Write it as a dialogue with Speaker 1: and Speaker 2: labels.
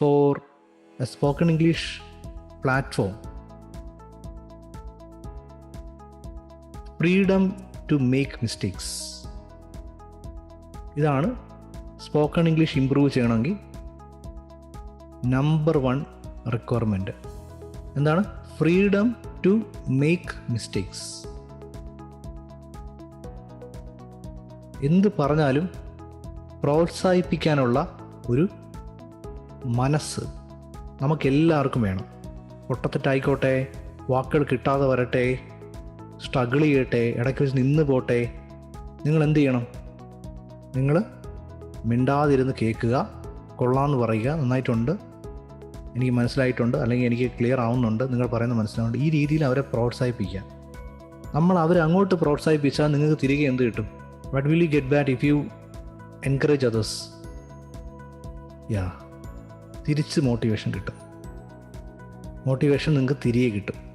Speaker 1: For a spoken English platform freedom to make mistakes ഇതാണ് spoken English improve ചെയ്യണമെങ്കിൽ number one requirement എന്താണ്? Freedom to make mistakes എന്ത് പറഞ്ഞാലും പ്രോത്സാഹിപ്പിക്കാനുള്ള ഒരു മനസ്സ് നമുക്കെല്ലാവർക്കും വേണം. പൊട്ടത്തെറ്റായിക്കോട്ടെ വാക്കുകൾ കിട്ടാതെ വരട്ടെ സ്ട്രഗിൾ ചെയ്യട്ടെ ഇടയ്ക്ക് വെച്ച് നിന്ന് പോട്ടെ നിങ്ങൾ എന്ത് ചെയ്യണം നിങ്ങൾ മിണ്ടാതിരുന്ന് കേൾക്കുക കൊള്ളാമെന്ന് പറയുക നന്നായിട്ടുണ്ട്. എനിക്ക് മനസ്സിലായിട്ടുണ്ട് അല്ലെങ്കിൽ എനിക്ക് ക്ലിയർ ആവുന്നുണ്ട് നിങ്ങൾ പറയുന്നത് മനസ്സിലാവുന്നുണ്ട്. ഈ രീതിയിൽ അവരെ പ്രോത്സാഹിപ്പിക്കുക. നമ്മൾ അവരെ അങ്ങോട്ട് പ്രോത്സാഹിപ്പിച്ചാൽ നിങ്ങൾക്ക് തിരികെ എന്ത് കിട്ടും? What will you get back if you encourage others യാ തിരിച്ച് മോട്ടിവേഷൻ കിട്ടും. മോട്ടിവേഷൻ നിങ്ങൾക്ക് തിരികെ കിട്ടും.